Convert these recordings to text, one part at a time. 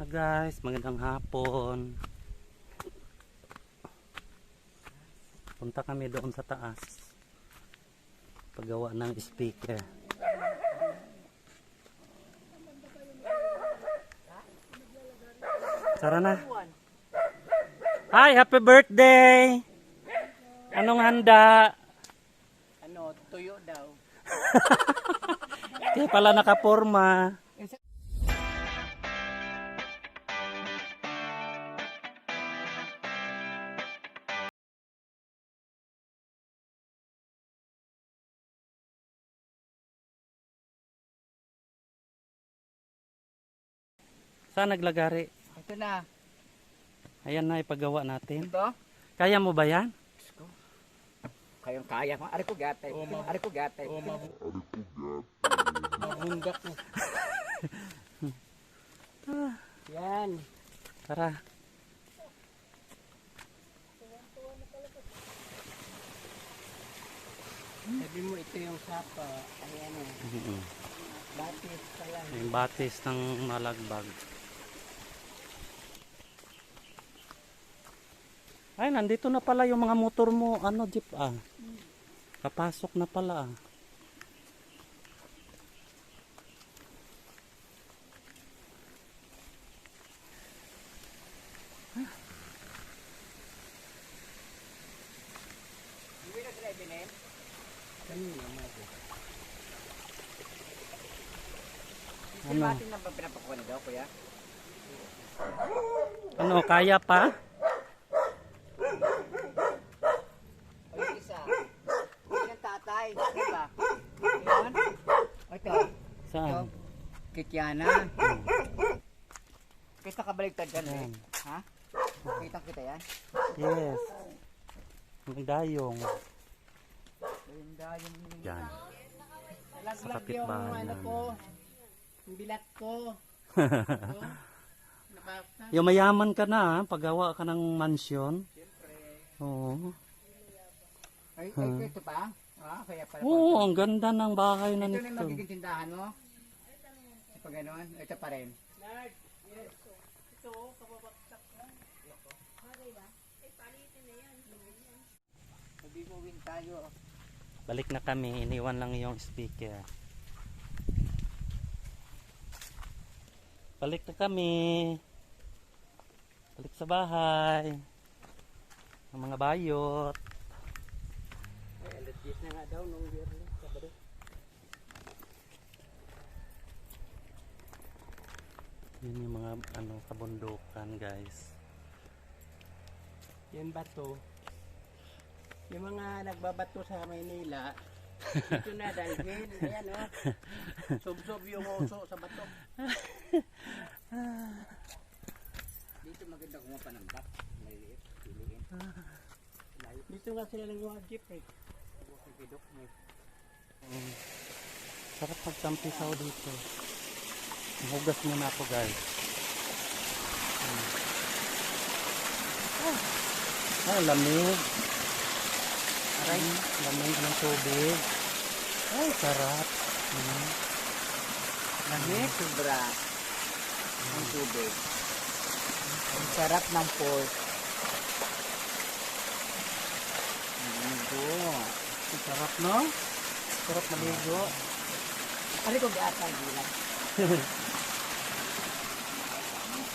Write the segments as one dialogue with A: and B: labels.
A: Hi guys, magandang hapon. Punta kami doon sa taas. Paggawa ng speaker. Tara na. Hi, happy birthday! Anong handa?
B: Ano, tuyo daw.
A: Kaya pala nakaporma. Saan naglagari?
B: Ito na.
A: Ayan na ipagawa natin.
B: Ito?
A: Kaya mo ba yan?
B: Diyos ko. Kayong kaya mo. Ari ko gatay. Ari ko gatay. Mahundak mo. Yan.
A: Tara.
B: Sabi mo ito yung sapa. Ay ano.
A: Mhm.
B: Batis pala.
A: Yung batis ng malagbag. Ay, nandito na pala yung mga motor mo. Ano, jeep ah. Kapasok na pala ah. Ano?
B: Ano?
A: Ano, kaya pa?
B: O yung isa. Yung ng tatay. Di ba? Yan. O ito. Ito.
A: Saan?
B: Kikiana. Kita ka baliktad dyan eh.
A: Yan.
B: Ha? Kita kita yan?
A: Yes. Ang dayong.
B: Ganda yung
A: Yan.
B: nalaglag yung ano ko. Yung bilat ko. Nakaka.
A: Yung mayaman ka na, paggawa ka ng mansyon.
B: Siyempre.
A: Oo.
B: Ay, ay,
A: Hmm.
B: ito pa? Ah, kaya pala.
A: Oo, ang ganda ng bahay na
B: Ito na yung
A: nito.
B: magiging tindahan mo? Pag gano'n, ito pa rin. Mabibuwin tayo.
A: Balik na kami, iniwan lang yung speaker. Balik na kami. Balik sa bahay. Ang mga bayot.
B: Ay, alas 10 na nga daw nung yearly.
A: Yun yung mga ano kabundukan guys.
B: Yan bato. Yung mga nagbabato sa Maynila, ito na dalhin. Ayan o. Oh. Sob-sob yung oso sa bato. Dito maganda kung mapanambak. Maliit. Piliin. Dito nga sila nagawa jeep eh. Bidok mo.
A: Mm. Sarap magtampisaw dito. Hugas muna ako guys. Mm. Ah, ah, lamig. Aray, lamig ng tubig. Ay, sarap. Mm.
B: Lamig. Sobra. Ang tubig. Ang sarap ng port. Ito.
A: Ang sarap, no? Sarap maligo.
B: Ano ko gata gila?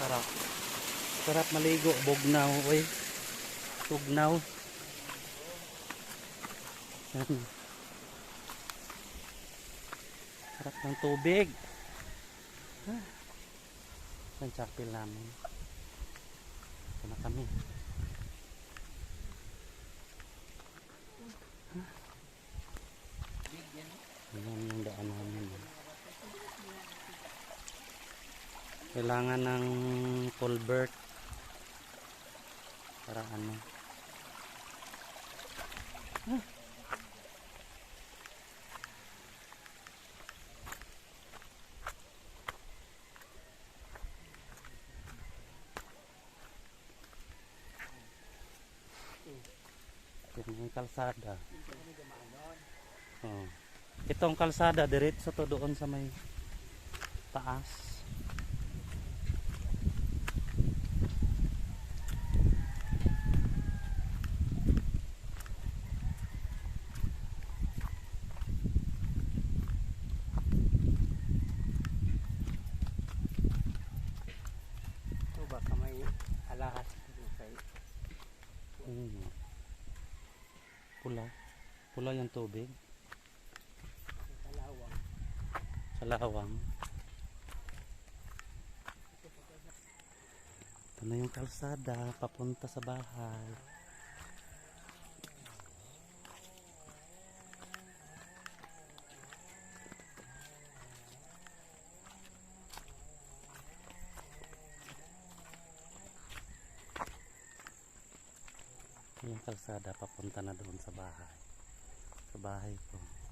A: Sarap. Sarap maligo. Bugnaw. Uy. Tugnaw. Sarap ng tubig. Ah. Ang chapel namin. Ito na kami. Ayan yung daan namin. Kailangan ng culvert para ano. Ah. Yung kalsada. Oh. Itong kalsada, diretso to doon sa may taas.
B: lahas. Okay.
A: Hmm. Pula. Pula yung tubig.
B: Kalawang.
A: Sa lawang. Ito na yung kalsada. Papunta sa bahay. Yung kalsada. Papunta na doon sa bahay. Sa bahay ko.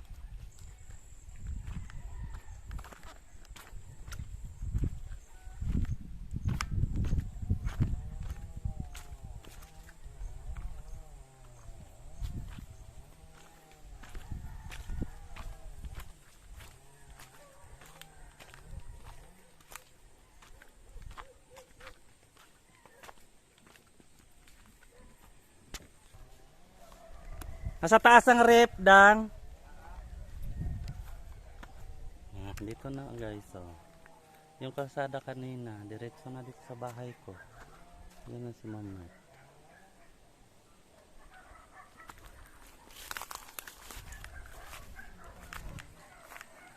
A: Nasa taas ang rep, Dang. Ah, dito na guys, oh. Yung kalsada kanina, diretso na dito sa bahay ko. Yan na si Mama.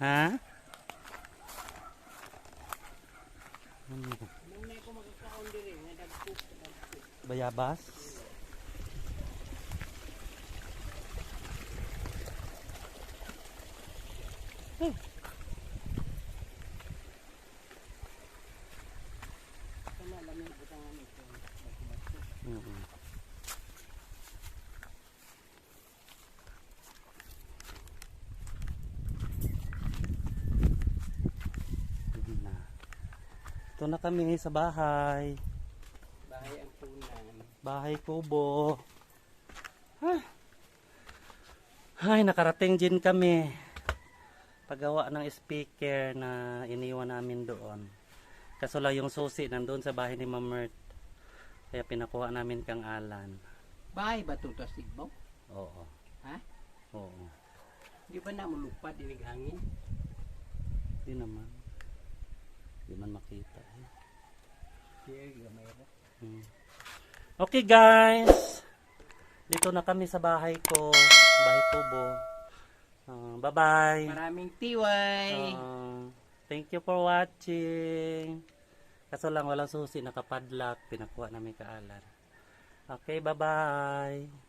A: Ha? Ano?
B: Na ko magkakaon diri, dagko.
A: Bayabas?
B: Dagko-dagko.
A: Mm na. Ito na kami sa bahay.
B: Bahay ang punan.
A: Bahay kubo. Ah. Ay, nakarating din kami. Paggawa ng speaker na iniwan namin doon. Kaso lang yung susi nandun sa bahay ni Mamert. Kaya pinakuha namin kang Alan.
B: Bahay ba ito sa Sigbaw?
A: Oo.
B: Ha?
A: Oo.
B: Di ba na mulupad dinig hangin?
A: Di naman. Di man makita. Eh. Hmm. Okay guys. Dito na kami sa bahay ko. Bahay kubo. Ah, bye-bye.
B: Maraming tiway.
A: Ah, thank you for watching. Kaso lang walang susi, nakapadlock. Pinakuha namin kaalan. Okay, bye-bye.